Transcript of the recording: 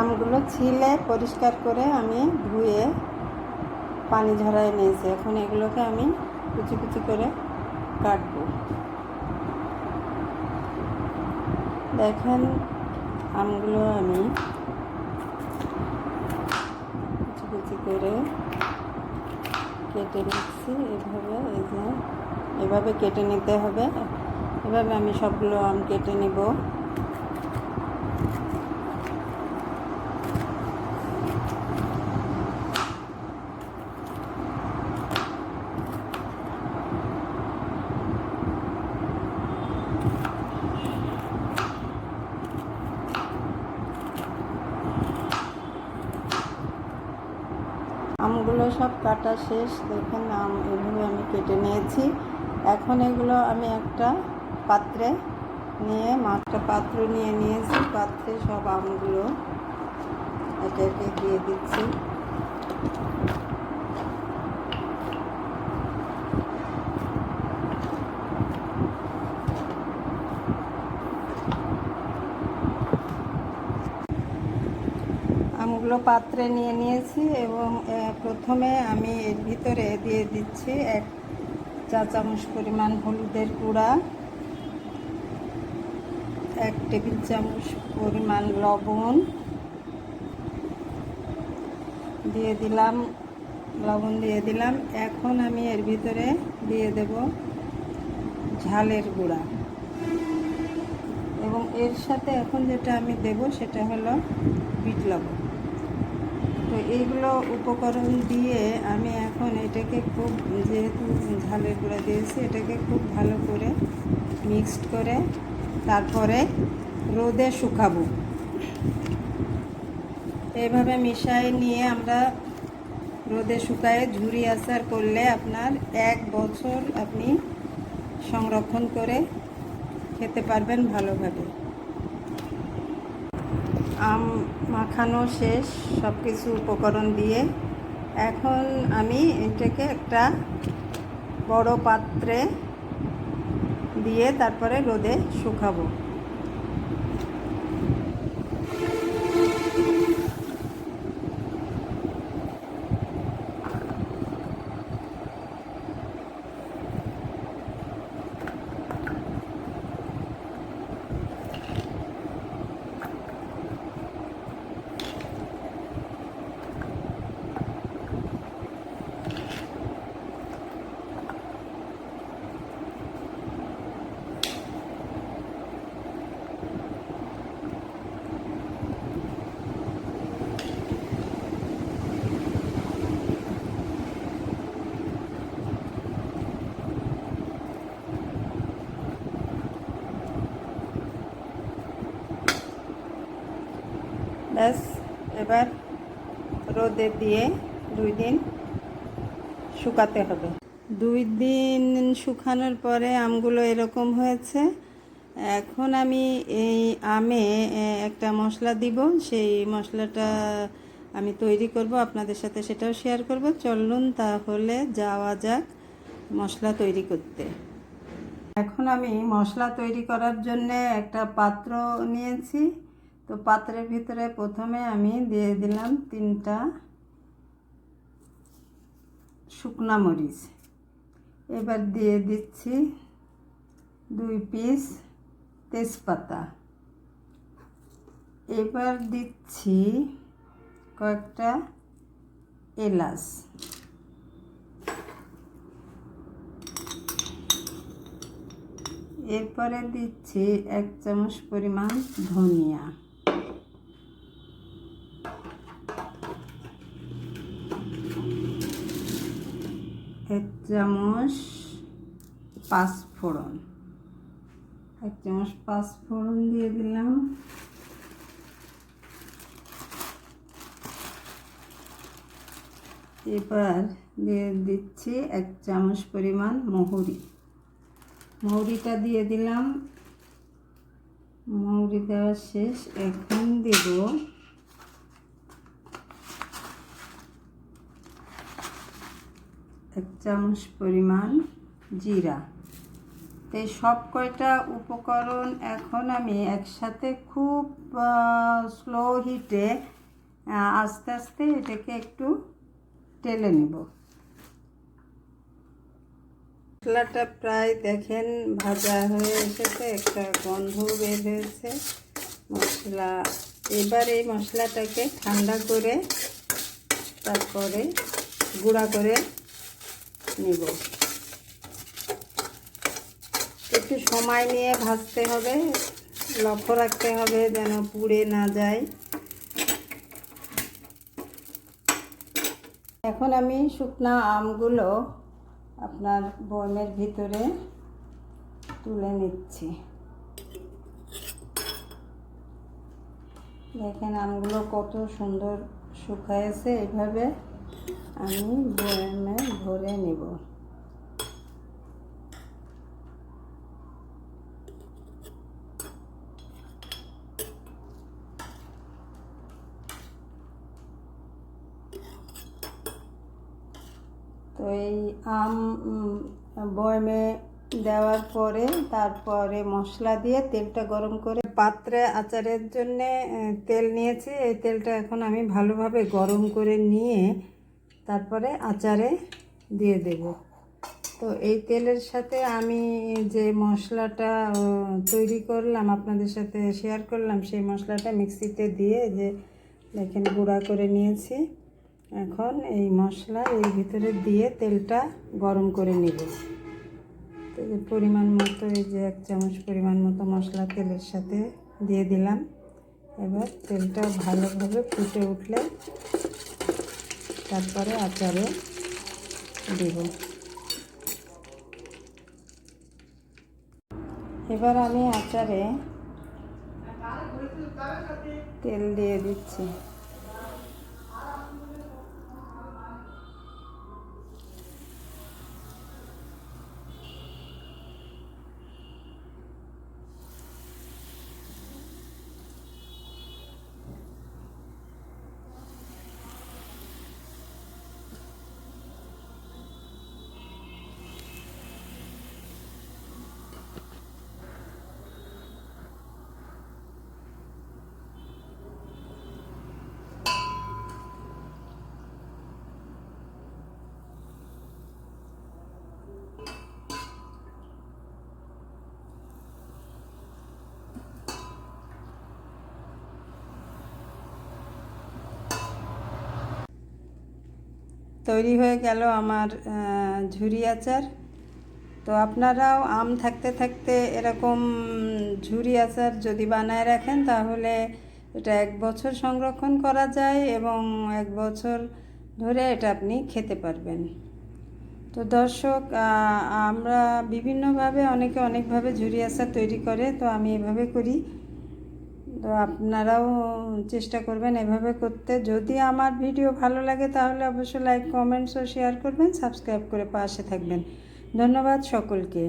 আমগুলো ছিলে, পরিষ্কার করে আমি ধুয়ে পানি ঝরায় নিয়েছি। এখন এগুলোকে আমি কুচি কুচি করে কাটবো। দেখেন, আমগুলো আমি কুচি কুচি করে কেটে নিচ্ছি। এভাবে, এই যে, এভাবে কেটে নিতে হবে। এভাবে আমি সবগুলো আম কেটে নিব আমগুলো সব কাটা শেষ। দেখেন এভাবে আমি কেটে নিয়েছি। এখন এগুলো আমি একটা পাত্রে নিয়ে, মাছটা পাত্র নিয়ে নিয়েছি। পাত্রে সব আমগুলো এটাকে দিয়ে দিচ্ছি। আমগুলো পাত্রে নিয়ে নিয়েছি এবং প্রথমে আমি এর ভিতরে দিয়ে দিচ্ছি এক চা চামচ পরিমাণ হলুদের গুঁড়া, এক টেবিল চামচ পরিমাণ লবণ, দিয়ে দিলাম, লবণ দিয়ে দিলাম। এখন আমি এর ভিতরে দিয়ে দেব ঝালের গুঁড়া। এবং এর সাথে এখন যেটা আমি দেব সেটা হলো বিট লবণ। তো এইগুলো উপকরণ দিয়ে আমি এখন এটাকে খুব যেহেতু ঝালের গুঁড়া দিয়েছি, এটাকে খুব ভালো করে মিক্সড করে তারপরে রোদে শুকাবো। এইভাবে মিশাই নিয়ে আমরা রোদে শুকায়ে ঝুরি আচার করলে আপনার এক বছর আপনি সংরক্ষণ করে খেতে পারবেন ভালোভাবে। আম মাখানো শেষ সব কিছু উপকরণ দিয়ে। এখন আমি এটাকে একটা বড় পাত্রে দিয়ে তারপরে রোদে শুকাবো। এবার রোদে দিয়ে দুই দিন শুকাতে হবে। দুই দিন শুকানোর পরে আমগুলো এরকম হয়েছে। এখন আমি এই আমে একটা মশলা দিব। সেই মশলাটা আমি তৈরি করব, আপনাদের সাথে সেটাও শেয়ার করব। চলুন তাহলে যাওয়া যাক মশলা তৈরি করতে। এখন আমি মশলা তৈরি করার জন্য একটা পাত্র নিয়েছি। তো পাত্রের ভিতরে প্রথমে আমি দিয়ে দিলাম তিনটা শুকনা মরিচ। এবার দিয়ে দিচ্ছি দুই পিস তেজপাতা। এবার দিচ্ছি কয়েকটা এলাচ। এরপরে দিচ্ছি এক চামচ পরিমাণ ধনিয়া। এক চামচ পাঁচফোড়ন এক চামচ পাঁচফোড়ন দিয়ে দিলাম। এবার দিয়ে দিচ্ছি এক চামচ পরিমাণ মহুরি। মৌরিটা দিয়ে দিলাম। মৌরি দেওয়া শেষ। এখন দেব এক চামচ পরিমাণ জিরা। তো সব কয়টা উপকরণ এখন আমি একসাথে খুব স্লো হিটে আস্তে আস্তে এটাকে একটু টেলে নিব। মশলাটা প্রায় দেখেন ভাজা হয়ে এসেছে, একটা গন্ধ বের হয়েছে। মশলা, এবার এই মশলাটাকে ঠান্ডা করে তারপরে গুঁড়া করে নিব। একটু সময় নিয়ে ভাজতে হবে, লক্ষ্য রাখতে হবে যেন পুড়ে না যায়। এখন আমি শুকনা আমগুলো আপনার বয়মের ভিতরে তুলে নিচ্ছি। দেখেন আমগুলো কত সুন্দর শুকায়েছে এইভাবে। আমি বয়মে ভরে নেব। তো এই আম বয়মে দেওয়ার পরে, তারপরে মশলা দিয়ে তেলটা গরম করে পাত্রে আচারের জন্যে তেল নিয়েছি। এই তেলটা এখন আমি ভালোভাবে গরম করে নিয়ে তারপরে আচারে দিয়ে দেব। তো এই তেলের সাথে আমি যে মশলাটা তৈরি করলাম, আপনাদের সাথে শেয়ার করলাম, সেই মশলাটা মিক্সিতে দিয়ে যে দেখেন গুঁড়া করে নিয়েছি। এখন এই মশলা এর ভিতরে দিয়ে তেলটা গরম করে নেব। তো পরিমাণ মতো, এই যে এক চামচ পরিমাণ মতো মশলা তেলের সাথে দিয়ে দিলাম। এবার তেলটা ভালোভাবে ফুটে উঠলে তারপরে আচারে দেব। এবার আমি আচারে তেল দিয়ে দিচ্ছি। তৈরি হয়ে গেল আমার ঝুরি আচার। তো আপনারাও আম থাকতে থাকতে এরকম ঝুরি আচার যদি বানায় রাখেন, তাহলে এটা এক বছর সংরক্ষণ করা যায় এবং এক বছর ধরে এটা আপনি খেতে পারবেন। তো দর্শক আমরা বিভিন্নভাবে অনেকে অনেকভাবে ঝুরি আচার তৈরি করে, তো আমি এভাবে করি। তো আপনারাও চেষ্টা করবেন এভাবে করতে। যদি আমার ভিডিও ভালো লাগে তাহলে অবশ্যই লাইক কমেন্টস ও শেয়ার করবেন সাবস্ক্রাইব করে পাশে থাকবেন। ধন্যবাদ সকলকে।